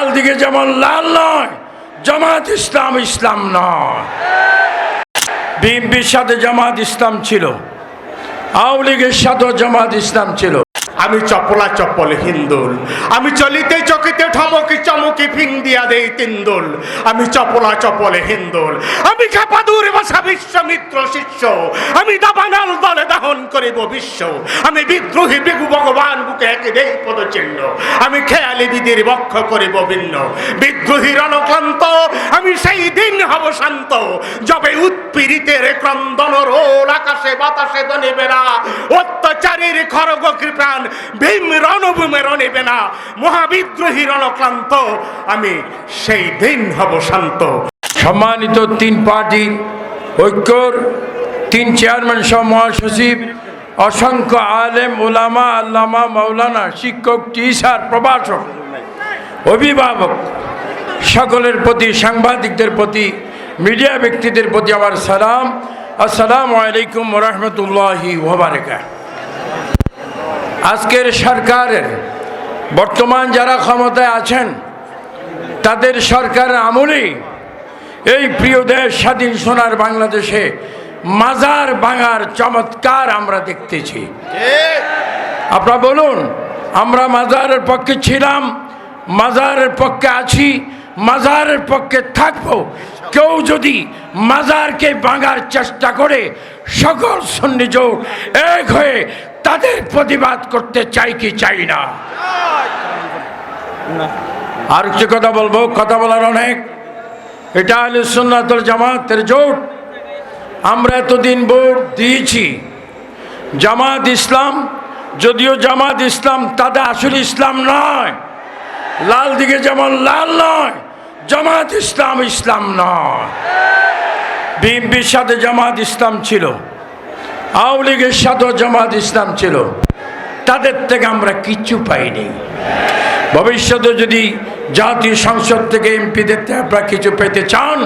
লাল দিকে যেমন লাল নয় জামাত ইসলাম ইসলাম নয়। বিএনপির সাথে জামাত ইসলাম ছিল, আওয়ামী লীগের সাথেও জামাত ইসলাম ছিল। আমি চপলা চপল হিন্দুল। আমি চলিতে চকিতে ঠমকি চমকি ফিং দিয়া দেই তিন্দুল। আমি চপলা চপল হিন্দুল। আমি খেপাদুর ভাষা বিশ্বমিত্র শিষ্য। আমি দাবানাল দলে দাহন করিব বিশ্ব। আমি বিদ্রোহী বিগু ভগবান বুকে একে দেই পদচিহ্ন। আমি খেয়ালি বিধির বক্ষ করিব ভিন্ন। বিদ্রোহী রণক্লান্ত আমি সেই দিন হব শান্ত। যবে উৎপীড়িতের ক্রন্দন রোল, আকাশে বাতাসে দনিবে অত্যাচারীর খরগ কৃপান, ভীম রণভূমে রণিবে না, মহাবিদ্রোহী রণক্লান্ত, আমি সেই দিন হব শান্ত। সম্মানিত তিন পার্টি ঐক্যর তিন চেয়ারম্যান সহ মহাসচিব, অসংখ্য আলেম ওলামা আল্লামা মৌলানা শিক্ষক, টিচার, প্রভাষক, অভিভাবক, সকলের প্রতি, সাংবাদিকদের প্রতি, মিডিয়া ব্যক্তিদের প্রতি আমার সালাম। আসসালামু আলাইকুম রহমতুল্লাহি ওবরাকা আজকের সরকারের, বর্তমান যারা ক্ষমতায় আছেন, তাদের সরকার আমলেই এই প্রিয় দেশ স্বাধীন সোনার বাংলাদেশে মাজার ভাঙার চমৎকার আমরা দেখতেছি। আপনারা বলুন, আমরা মাজারের পক্ষে ছিলাম, মাজারের পক্ষে আছি, মাজারের পক্ষে থাকব। কেউ যদি মাজারকে ভাঙার চেষ্টা করে সকল সন্নিযোগ এক হয়ে তাদের প্রতিবাদ করতে চাই কি চাই না। আর কিছু কথা বলব কথা বলার অনেক। এটা আলী সুন্নাতুল জামাতের জোট। আমরা এতদিন ভোট দিয়েছি। জামাত ইসলাম যদিও জামাত ইসলাম তাদের আসল ইসলাম নয় লাল দিকে যেমন লাল নয় জামাত ইসলাম ইসলাম নয়। বিএনপির সাথে জামাত ইসলাম ছিল। আওয়ামী লীগের সাথেও জামাত ইসলাম ছিল। তাদের থেকে আমরা কিচ্ছু পাইনি। ভবিষ্যতে যদি জাতীয় সংসদ থেকে এমপিদের আপনারা কিছু পেতে চান,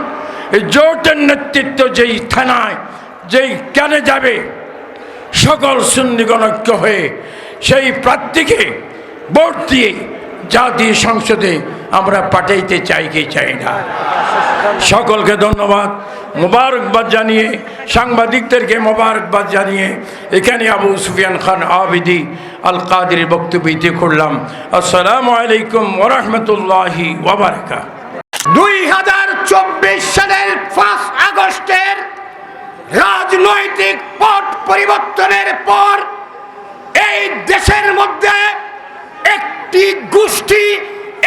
এই জোটের নেতৃত্ব যেই থানায়, যেই কেনে যাবে, সকল সুন্নিগণজ্ঞ হয়ে সেই প্রার্থীকে ভোট দিয়ে জাতীয় সংসদে আমরা পাঠাইতে চাই কি চাই না। সকলকে ধন্যবাদ। মোবারকবাদ জানিয়ে, সাংবাদিকদেরকে মোবারকবাদ জানিয়ে এখানে আবু সুফিয়ান খান আবিদি আল কাদের বক্তব্য ইতি করলাম। আসসালামু আলাইকুম ওরহমতুল্লাহি দুই হাজার চব্বিশ সালের পাঁচ আগস্টের রাজনৈতিক পট পরিবর্তনের পর এই দেশের মধ্যে একটি গোষ্ঠী,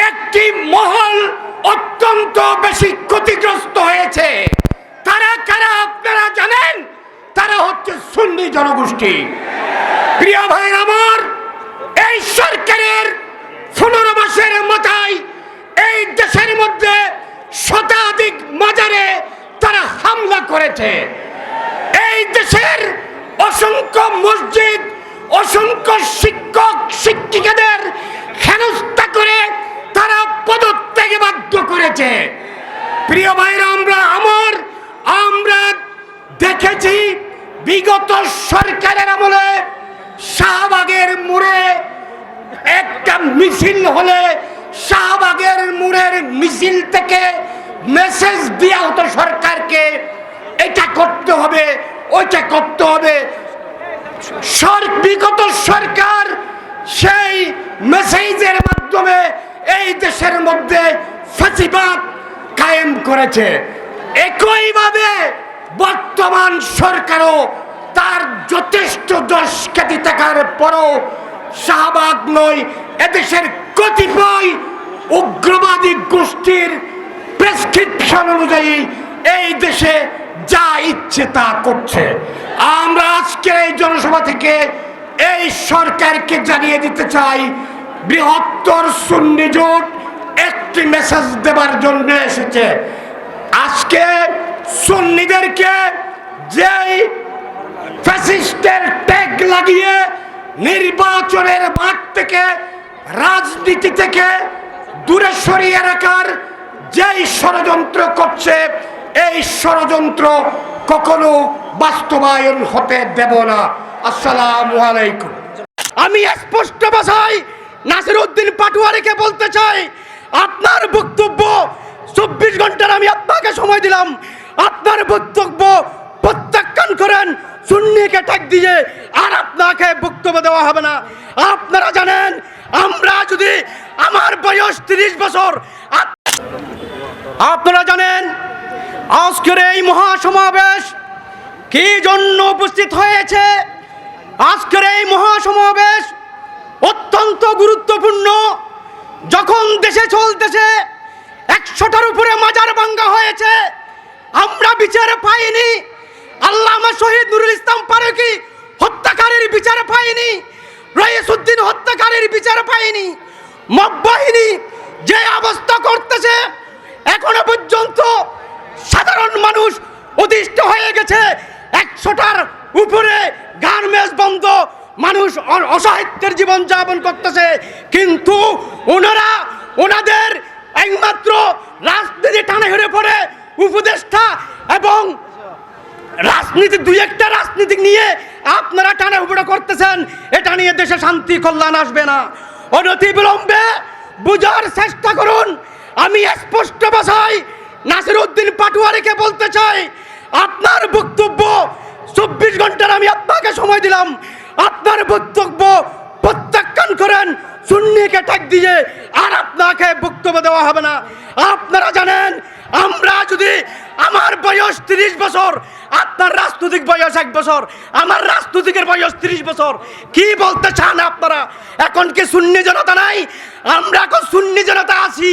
একটি মহল অত্যন্ত বেশি ক্ষতিগ্রস্ত হয়েছে। তারা কারা আপনারা জানেন? তারা হচ্ছে সুন্নি জনগোষ্ঠী। প্রিয় ভাই আমার, এই সরকারের পনেরো মাসের মাথায় এই দেশের মধ্যে শতাধিক মাজারে তারা হামলা করেছে। এই দেশের অসংখ্য মসজিদ অসংখ্য শিক্ষক, শিক্ষিকাদের হেনস্থা করে তারা পদত্যাগে বাধ্য করেছে। প্রিয় ভাইরা, আমরা আমার, আমরা দেখেছি বিগত সরকারের আমলে শাহবাগের মোড়ে একটা মিছিল হলে শাহবাগের মোড়ের মিছিল থেকে মেসেজ দেওয়া হতো সরকারকে, এটা করতে হবে, ওইটা করতে হবে। বিগত সরকার সেই মেসেজের মাধ্যমে এই দেশের মধ্যে ফাঁসিবাদ কায়েম করেছে। একইভাবে বর্তমান সরকারও তার যথেষ্ট দশ খ্যাতি থাকার পরও শাহবাগ নয়, এদেশের কতিপয় উগ্রবাদী গোষ্ঠীর প্রেসক্রিপশন অনুযায়ী এই দেশে যা ইচ্ছে তা করছে। আমরা আজকে এই জনসভা থেকে এই সরকারকে জানিয়ে দিতে চাই, বৃহত্তর সুন্নি জোট একটি মেসেজ দেবার জন্য এসেছে। আজকে সুন্নিদেরকে যেই ফ্যাসিস্টের ট্যাগ লাগিয়ে নির্বাচনের মাঠ থেকে, রাজনীতি থেকে দূরে সরিয়ে রাখার যেই ষড়যন্ত্র করছে এই ষড়যন্ত্র কখনো বাস্তবায়ন হতে দেব না। আসসালাম আলাইকুম। আমি স্পষ্ট ভাষায় নাসির উদ্দিন পাটুয়ারিকে বলতে চাই, আপনার বক্তব্য চব্বিশ ঘণ্টার আমি আপনাকে সময় দিলাম। আপনার বক্তব্য প্রত্যাখ্যান করেন, সুন্নিকে ট্যাগ দিয়ে আর আপনাকে বক্তব্য দেওয়া হবে না। আপনারা জানেন, আমরা যদি আমার বয়স তিরিশ বছর আপনারা জানেন আজকের এই মহাসমাবেশ কি জন্য উপস্থিত হয়েছে? আজকের এই মহাসমাবেশ অত্যন্ত গুরুত্বপূর্ণ। যখন দেশে চলতেছে, একশোটার উপরে মাজার ভাঙ্গা হয়েছে। আমরা বিচার পাইনি। আল্লামা শহীদ নুরুল ইসলাম পারুকি হত্যাকারীর বিচার পাইনি। রয়েসুদ্দিন হত্যাকারীর বিচার পাইনি। মব বাহিনী যে অবস্থা করতেছে, এখনও পর্যন্ত সাধারণ মানুষ অতিষ্ঠ হয়ে গেছে। একশোটার উপরে গার্মেন্টস বন্ধ। মানুষ অসাহিত্যের জীবন যাপন করতেছে। কিন্তু ওনারা, ওনাদের একমাত্র রাজনীতি টানে হেরে পড়ে উপদেষ্টা এবং রাজনীতি, দুই একটা রাজনীতি নিয়ে আপনারা টানা উপড়া করতেছেন। এটা নিয়ে দেশে শান্তি, কল্যাণ আসবে না। অনতি বিলম্বে বুঝার চেষ্টা করুন। আমি স্পষ্ট ভাষায় নাসির উদ্দিন পাটুয়ারিকে বলতে চাই, আপনার বক্তব্য চব্বিশ ঘণ্টার আমি আপনাকে সময় দিলাম। আপনার বক্তব্য প্রত্যাখ্যান করেন, সুন্নিকে ঠেক দিয়ে আর আপনাকে বক্তব্য দেওয়া হবে না। আপনারা জানেন আমরা যদি আমার বয়স তিরিশ বছর, আপনার রাজনৈতিক বয়স এক বছর, আমার রাজনৈতিকের বয়স তিরিশ বছর, কি বলতে চান আপনারা? এখন কি সুন্নি জনতা নাই? আমরা এখন সুন্নি জনতা আছি,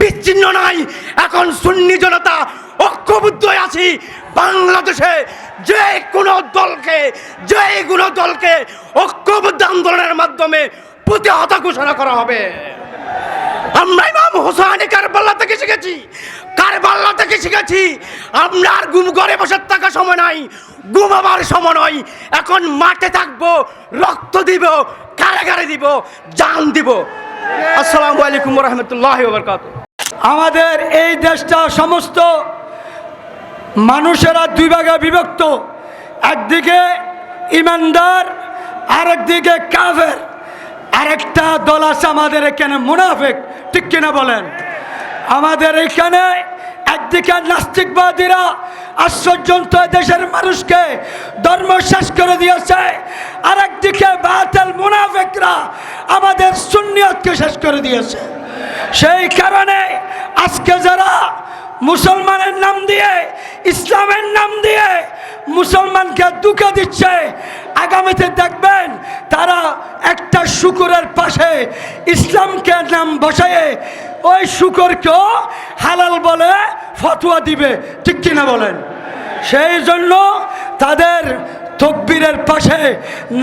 বিচ্ছিন্ন নাই। এখন সুন্নি জনতা ঐক্যবদ্ধ আছি। বাংলাদেশে যে কোনো দলকে যে কোনো দলকে ঐক্যবদ্ধ আন্দোলনের মাধ্যমে প্রতিহত ঘোষণা করা হবে। আমরা ইমাম হোসানি কারবাল্লা থেকে শিখেছি। কারবাল্লা থেকে শিখেছি। আমরা আর গুম ঘরে বসে থাকার সময় নাই। ঘুমাবার সময় নয়। এখন মাঠে থাকব, রক্ত দিব, কারাগারে দিব, জান দিব। আসসালামু আলাইকুম রহমতুল্লাহ বরকাত আমাদের এই দেশটা সমস্ত মানুষেরা দুই ভাগে বিভক্ত। একদিকে ইমানদার, আরেকদিকে কাফের। আরেকটা দল আছে আমাদের এখানে, মুনাফেক। ঠিক কিনা বলেন? আমাদের এখানে একদিকে নাস্তিকবাদীরা আশ্চর্যন্ত দেশের মানুষকে ধর্ম শেষ করে দিয়েছে, আরেকদিকে বাতেল মুনাফেকরা আমাদের সুন্নিয়তকে শেষ করে দিয়েছে। সেই কারণে আজকে যারা মুসলমানের নাম দিয়ে, ইসলামের নাম দিয়ে মুসলমানকে দুঃখ দিচ্ছে, আগামীতে দেখবেন তারা একটা শুকুরের পাশে ইসলামকে নাম বসায়ে ওই শুকরকেও হালাল বলে ফতোয়া দিবে। ঠিক কিনা বলেন? সেই জন্য তাদের তকবীরের পাশে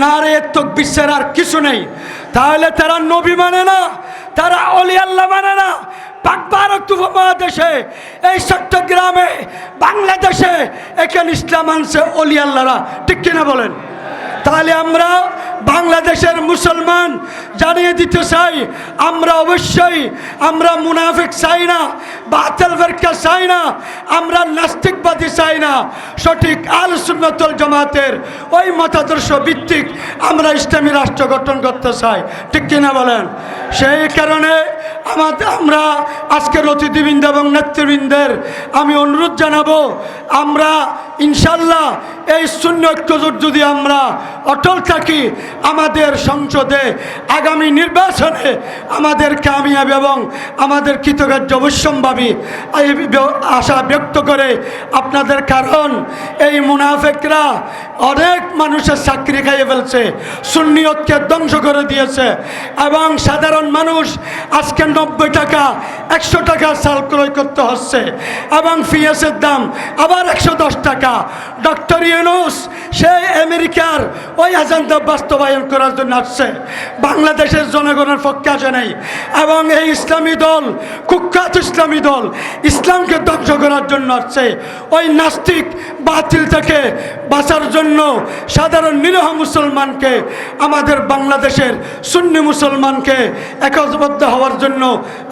নারে তকবির আর কিছু নেই। তাহলে তারা নবী মানে না, তারা অলি আল্লাহ মানে না। পাক এই চট্টগ্রামে, বাংলাদেশে এখানে ইসলাম আনছে অলি আল্লাহরা। ঠিক কিনা বলেন? তাহলে আমরা বাংলাদেশের মুসলমান জানিয়ে দিতে চাই, আমরা অবশ্যই, আমরা মুনাফিক চাই না, বাতিল ফেরকা চাই না, আমরা নাস্তিকবাদী চাই না। সঠিক আল সুন্নতল জামাতের ওই মতাদর্শ ভিত্তিক আমরা ইসলামী রাষ্ট্র গঠন করতে চাই। ঠিক কিনা বলেন? সেই কারণে আমাদের, আমরা আজকের অতিথিবৃন্দ এবং নেতৃবৃন্দের আমি অনুরোধ জানাব, আমরা ইনশাল্লাহ এই শূন্য ঐক্যজোট যদি আমরা অটল থাকি, আমাদের সংসদে আগামী নির্বাচনে আমাদের কামিয়াবি এবং আমাদের কৃতকার্য অবশ্যম্ভাবী এই আশা ব্যক্ত করে আপনাদের কারণ, এই মুনাফেকরা অনেক মানুষের চাকরি খাইয়ে ফেলছে সুন্নিয়তকে ধ্বংস করে দিয়েছে এবং সাধারণ মানুষ আজকে নব্বই টাকা, একশো টাকা সাল ক্রয় করতে হচ্ছে এবং ফিএসের দাম আবার একশো দশ টাকা ডক্টর ইউনুস সে আমেরিকার ওই এজেন্ডা বাস্তবায়ন করার জন্য আসছে। বাংলাদেশের জনগণের পক্ষে আসে নাই। এবং এই ইসলামী দল, কুখ্যাত ইসলামী দল, ইসলামকে ধ্বংস করার জন্য আসছে। ওই নাস্তিক বাতিল থেকে বাঁচার জন্য সাধারণ নিরহ মুসলমানকে, আমাদের বাংলাদেশের সুন্নি মুসলমানকে একতাবদ্ধ হওয়ার জন্য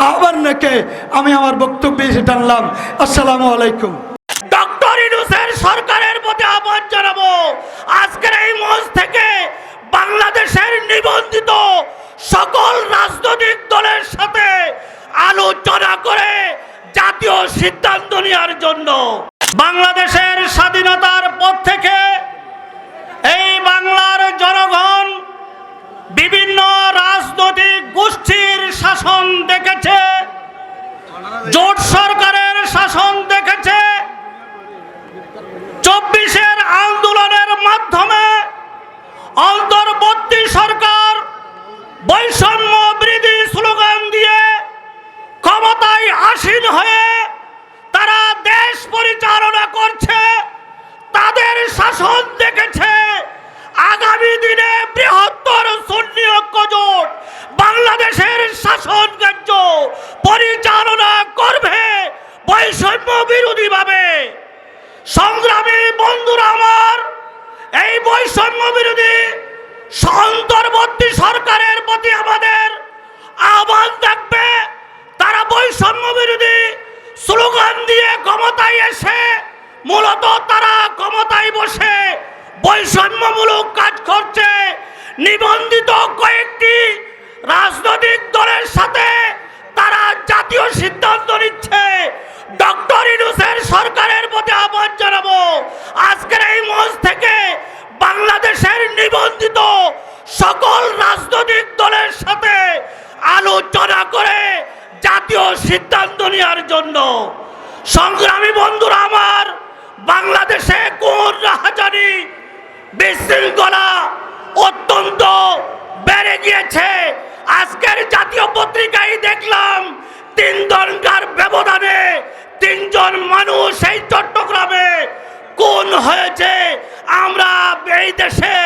আহ্বান রেখে আমি আমার বক্তব্য টানলাম। আসসালামু আলাইকুম। সরকারের প্রতি আহ্বান জানাব। আজকের এই মঞ্চ থেকে বাংলাদেশের নিবন্ধিত সকল রাজনৈতিক দলের সাথে আলোচনা করে জাতীয় সিদ্ধান্ত নেওয়ার জন্য। বাংলাদেশের স্বাধীনতার পর থেকে এই বাংলার জনগণ বিভিন্ন রাজনৈতিক গোষ্ঠীর শাসন দেখেছে, জোট সরকারের শাসন দেখেছে চব্বিশের আন্দোলনের মাধ্যমে অন্তর্বর্তী সরকার বৈষম্য বৃদ্ধি স্লোগান দিয়ে ক্ষমতায় আসীন হয়ে তারা দেশ পরিচালনা করছে তাদের শাসন দেখেছে আগামী দিনে বৃহত্তর সুন্নি ঐক্য জোট বাংলাদেশের শাসন কার্য পরিচালনা করবে বৈষম্য বিরোধী ভাবে সংগ্রামী বন্ধুরা আমার এই বৈষম্য বিরোধী অন্তর্বর্তী সরকারের প্রতি আমাদের আহ্বান থাকবে তারা বৈষম্য বিরোধী স্লোগান দিয়ে ক্ষমতায় এসে মূলত তারা ক্ষমতায় বসে বৈষম্যমূলক কাজ করছে। নিবন্ধিত কয়েকটি রাজনৈতিক দলের সাথে তারা জাতীয় সিদ্ধান্ত নিচ্ছে। ডক্টর ইনুসের সরকারের প্রতি আহ্বান জানাব। আজকের এই মঞ্চ থেকে বাংলাদেশের নিবন্ধিত সকল রাজনৈতিক দলের সাথে আলোচনা করে জাতীয় সিদ্ধান্ত নেওয়ার জন্য। সংগ্রামী বন্ধুরা আমার, বাংলাদেশে কোন রাহাজানি বিশৃঙ্খলা অত্যন্ত বেড়ে গিয়েছে। আজকের জাতীয় পত্রিকায় দেখলাম তিন দলকার ব্যবধানে তিনজন মানুষ এই চট্টগ্রামে কোন হয়েছে। আমরা এই দেশে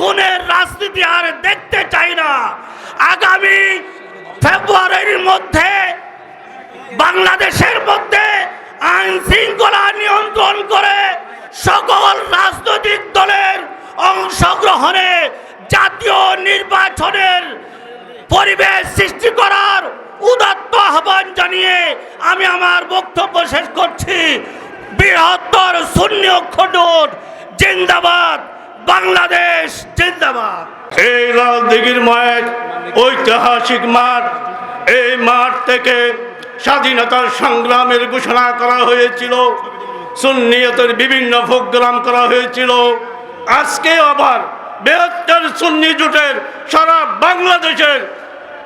কোনের রাজনীতি আর দেখতে চাই না। আগামী ফেব্রুয়ারির মধ্যে, বাংলাদেশের মধ্যে আইন শৃঙ্খলা নিয়ন্ত্রণ করে সকল রাজনৈতিক দলের অংশগ্রহণে জাতীয় নির্বাচনের পরিবেশ সৃষ্টি করার উদাত্ত আহ্বান জানিয়ে আমি আমার বক্তব্য শেষ করছি। বৃহত্তর শূন্য অক্ষর জিন্দাবাদ। বাংলাদেশ জিন্দাবাদ। এই লাল দিঘির মায়ের ঐতিহাসিক মাঠ, এই মাঠ থেকে স্বাধীনতার সংগ্রামের ঘোষণা করা হয়েছিল, সুন্নিয়তের বিভিন্ন প্রোগ্রাম করা হয়েছিল। আজকে আবার বৃহত্তর সুন্নি জোটের সারা বাংলাদেশের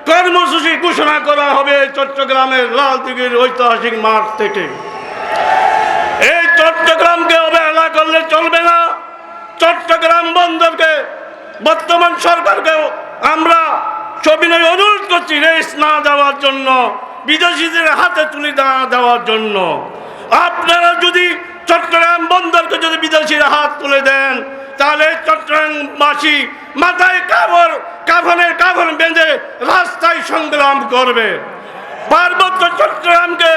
কর্মসূচি ঘোষণা করা হবে চট্টগ্রামের লাল দিঘির ঐতিহাসিক মাঠ থেকে। এই চট্টগ্রামকে অবহেলা করলে চলবে না। চট্টগ্রাম বন্দরকে, বর্তমান সরকারকে আমরা সবিনয় অনুরোধ করছি রেস না দেওয়ার জন্য, বিদেশিদের হাতে তুলে দেওয়ার জন্য। আপনারা যদি চট্টগ্রাম বন্দরকে যদি বিদেশির হাত তুলে দেন, তাহলে চট্টগ্রামবাসী মাথায় কাপড়, কাফনের কাফন বেঁধে রাস্তায় সংগ্রাম করবে। পার্বত্য চট্টগ্রামকে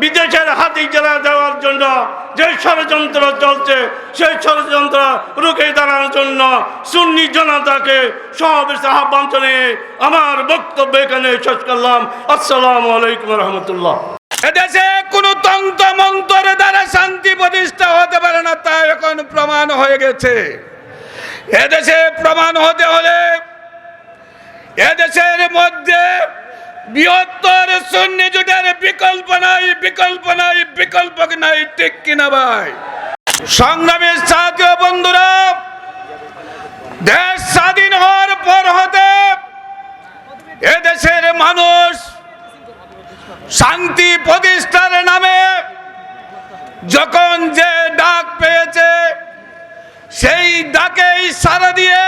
বিদেশের হাতি জেলা দেওয়ার জন্য যে ষড়যন্ত্র চলছে, সেই ষড়যন্ত্র রুখে দাঁড়ানোর জন্য সুন্নি জনতাকে সমাবেশ আহ্বান জানিয়ে আমার বক্তব্য এখানে শেষ করলাম। আসসালামু আলাইকুম রহমতুল্লাহ। এদেশে কোনো তন্ত্র মন্ত্রের দ্বারা শান্তি প্রতিষ্ঠা হতে পারে না, তা এখন প্রমাণ হয়ে গেছে। এদেশে প্রমাণ হতে হলে এদেশের মধ্যে বৃহত্তর সন্নি জোটের বিকল্প নাই বিকল্প নাই বিকল্প নাই, ঠিক কিনা ভাই? সংগ্রামের সাথী বন্ধুরা, দেশ স্বাধীন হওয়ার পর হতে এদেশের মানুষ শান্তি প্রতিষ্ঠার নামে যখন যে ডাক পেয়েছে, সেই ডাকেই সারা দিয়ে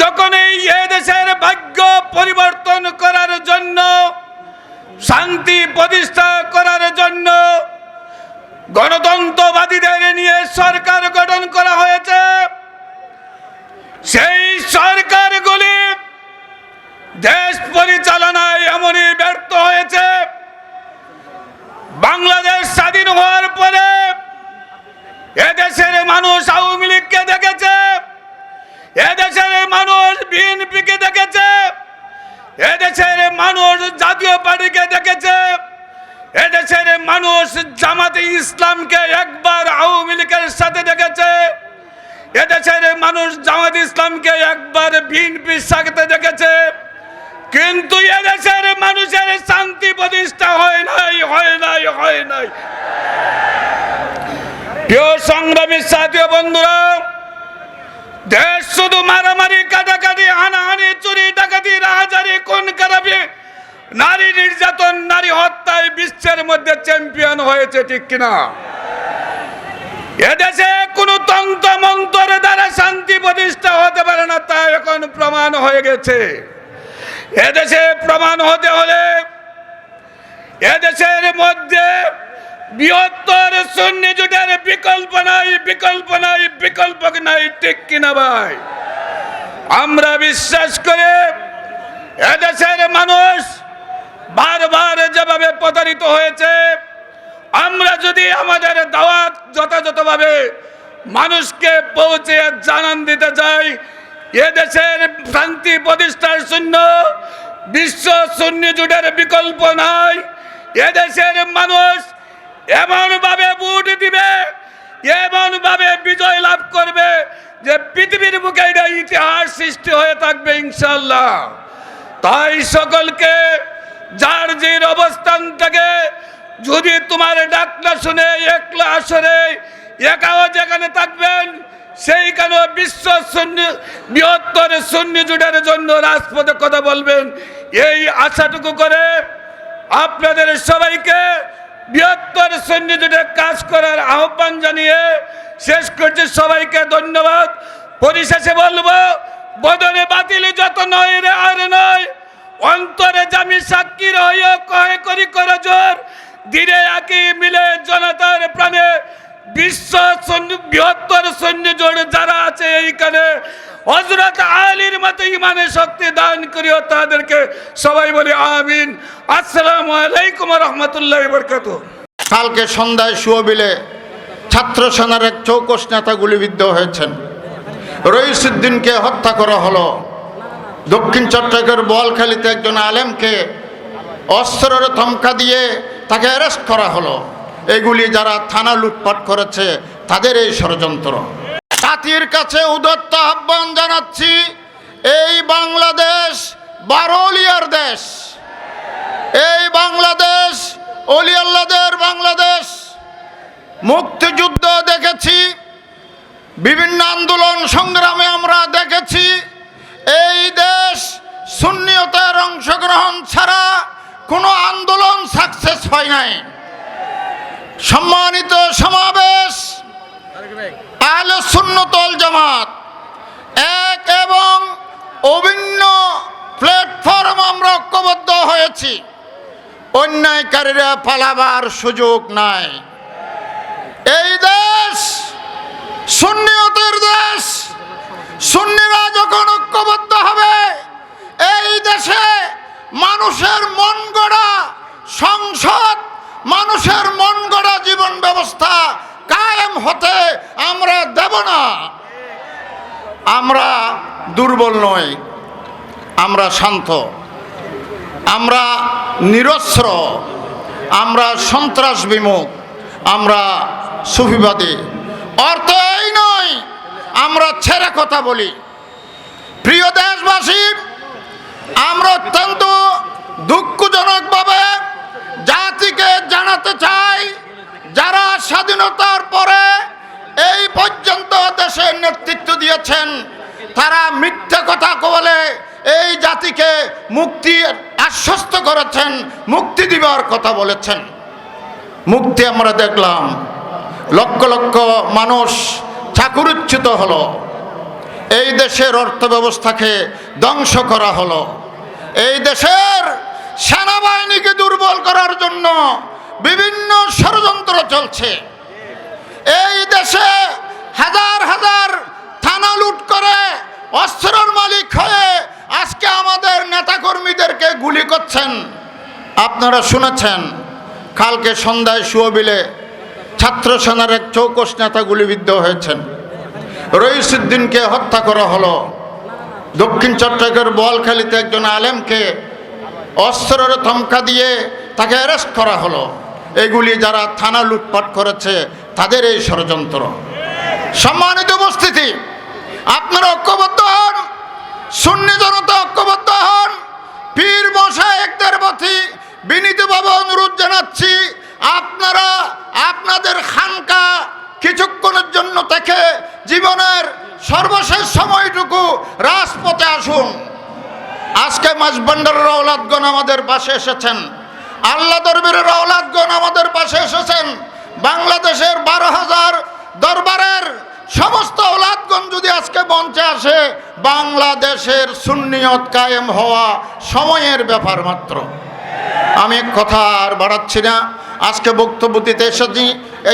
যখন এই দেশের ভাগ্য পরিবর্তন করার জন্য, শান্তি প্রতিষ্ঠা করার জন্য গণতন্ত্রবাদীদের নিয়ে সরকার গঠন করা হয়েছে, সেই সরকারগুলি দেশ পরিচালনায় এমনই ব্যর্থ হয়েছে। বাংলাদেশ স্বাধীন হওয়ার পরে এদেশের মানুষ আওয়ামী লীগকে দেখেছে এদেশের মানুষ বিএনপিকে দেখেছে, এদেশের মানুষ জাতীয় পার্টিকে দেখেছে, এদেশের মানুষ জামাতে ইসলামকে একবার আওয়ামী লীগের সাথে দেখেছে, এদেশের মানুষ জামাত ইসলামকে একবার বিএনপির সাথে দেখেছে, কিন্তু এদেশের মানুষের শান্তি প্রতিষ্ঠা হয় নাই হয় নাই হয় নাই। প্রিয় সংগ্রামী সাথী বন্ধুরা দেশ শুধু মারামারি কাটাকাটি হানাহানি, চুরি, ডাকাতি, রাহাজারি কোন খারাপি। নারী নির্যাতন, নারী হত্যায় বিশ্বের মধ্যে চ্যাম্পিয়ন হয়েছে ঠিক কিনা? এদেশে কোনো তন্ত্র মন্ত্রের দ্বারা শান্তি প্রতিষ্ঠা হতে পারে না, তা এখন প্রমাণ হয়ে গেছে। এদেশে প্রমাণ হতে হলে এদেশের মধ্যে বৃহত্তর সুন্নি জোটের বিকল্প নাই বিকল্প নাই বিকল্প নাই, ঠিক কিনা ভাই? আমরা বিশ্বাস করে এদেশের মানুষ বারবার যেভাবে প্রতারিত হয়েছে, আমরা যদি আমাদের দাওয়াত যথাযথভাবে মানুষকে পৌঁছে জানান দিতে চাই, এদেশের শান্তি প্রতিষ্ঠার শূন্য, বিশ্ব শূন্য জুটের বিকল্প নাই, এদেশের মানুষ এমনভাবে ভোট দিবে, এমনভাবে বিজয় লাভ করবে যে পৃথিবীর বুকে এটা ইতিহাস সৃষ্টি হয়ে থাকবে ইনশাল্লাহ তাই সকলকে, যার যে অবস্থান থেকে, যদি তোমার ডাকনা শুনে একলা আসরে একাও যেখানে থাকবেন, সেইখানে বিশ্ব শূন্য বৃহত্তর শূন্য জুটের জন্য রাজপথে কথা বলবেন। এই আশাটুকু করে আপনাদের সবাইকে বৃহত্তর সৈন্য জুটে কাজ করার আহ্বান জানিয়ে শেষ করছি সবাইকে ধন্যবাদ। পরিশেষে বলব বদলে বাতিল যত নয় রে আর নয়। অন্তরে জামি সাক্ষীর হইয়া কহে করি করে জোর। দিনে একই মিলে জনতার প্রাণে বিশ্ব সৈন্য বৃহত্তর সৈন্য জোর যারা আছে এইখানে। হজরত আলীর মতো ইমানের শক্তি দান করিও তাদেরকে। সবাই বলি আমিন। আসসালামু আলাইকুম রহমতুল্লাহ বরকাত কালকে সন্ধ্যায় শুয়বিলে ছাত্র সেনার এক চৌকস নেতা গুলিবিদ্ধ হয়েছেন। রইসুদ্দিনকে হত্যা করা হলো। দক্ষিণ চট্টগ্রামের বোয়ালখালীতে একজন আলেমকে অস্ত্রের থমকা দিয়ে তাকে অ্যারেস্ট করা হলো। এগুলি যারা থানা লুটপাট করেছে, তাদের এই ষড়যন্ত্র। জাতির কাছে উদত্ত আহ্বান জানাচ্ছি, এই বাংলাদেশ বারোলিয়ার দেশ। এই বাংলাদেশ, অলিয়াল্লাদের বাংলাদেশ। মুক্তিযুদ্ধ দেখেছি, বিভিন্ন আন্দোলন সংগ্রামে আমরা দেখেছি। এই দেশ শূন্যতার অংশগ্রহণ ছাড়া কোনো আন্দোলন সাকসেস হয় নাই। সম্মানিত সমাবেশ আহলে সুন্নতল জামাত। এক এবং অভিন্ন প্ল্যাটফর্ম আমরা ঐক্যবদ্ধ হয়েছি। অন্যায়কারীরা পালাবার সুযোগ নাই। এই দেশ সুন্নিয়তের দেশ। সুন্নিরা যখন ঐক্যবদ্ধ হবে, এই দেশে মানুষের মন গড়া সংসদ, মানুষের মন গড়া জীবন ব্যবস্থা কায়েম হতে আমরা দেব না। আমরা দুর্বল নই, আমরা শান্ত। আমরা নিরস্ত্র, আমরা সন্ত্রাস বিমুখ আমরা সুফিবাদী। অর্থ এই নয়, আমরা ছেড়ে কথা বলি। প্রিয় দেশবাসী, আমরা অত্যন্ত দুঃখজনকভাবে জাতিকে জানাতে চাই যারা স্বাধীনতার পরে এই পর্যন্ত দেশের নেতৃত্ব দিয়েছেন তারা মিথ্যে কথা বলে এই জাতিকে মুক্তি আশ্বস্ত করেছেন, মুক্তি দিবার কথা বলেছেন। মুক্তি আমরা দেখলাম। লক্ষ লক্ষ মানুষ চাকুরুচ্যুত হলো। এই দেশের অর্থ ব্যবস্থাকে ধ্বংস করা হলো। এই দেশের সেনাবাহিনীকে দুর্বল করার জন্য বিভিন্ন ষড়যন্ত্র চলছে। এই দেশে হাজার হাজার থানা লুট করে অস্ত্রের মালিক হয়ে আজকে আমাদের নেতাকর্মীদেরকে গুলি আপনারা শুনেছেন? কালকে সন্ধ্যায় শুয়বিলে ছাত্র সেনার এক চৌকস নেতা গুলিবিদ্ধ হয়েছেন। রইসুদ্দিনকে হত্যা করা হলো। দক্ষিণ চট্টগ্রামের বোয়ালখালীতে একজন আলেমকে অস্ত্রের থমকা দিয়ে তাকে অ্যারেস্ট করা হলো। এগুলি যারা থানা লুটপাট করেছে, তাদের এই ষড়যন্ত্র। সম্মানিত উপস্থিতি, আপনারা ঐক্যবদ্ধ হন, সুন্নি জনতা ঐক্যবদ্ধ হন। পীর মশা একদের পথি বিনীতভাবে অনুরোধ জানাচ্ছি, আপনারা আপনাদের খানকা কিছুক্ষণের জন্য থেকে জীবনের সর্বশেষ সময়টুকু রাজপথে আসুন। আজকে মাঝবান্ডার রওলাদগণ আমাদের পাশে এসেছেন। আল্লাহ দরবারের রওলাদগণ আমাদের পাশে এসেছেন। বাংলাদেশের বারো হাজার দরবারের সমস্ত ওলাদগণ যদি আজকে মঞ্চে আসে, বাংলাদেশের সুন্নিয়ত কায়েম হওয়া সময়ের ব্যাপার মাত্র। আমি কথা আর বাড়াচ্ছি না। আজকে বক্তব্য দিতে এসেছি,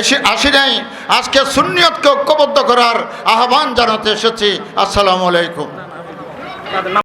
এসে আসি নাই। আজকে সুন্নিয়তকে ঐক্যবদ্ধ করার আহ্বান জানাতে এসেছি। আসসালামু আলাইকুম।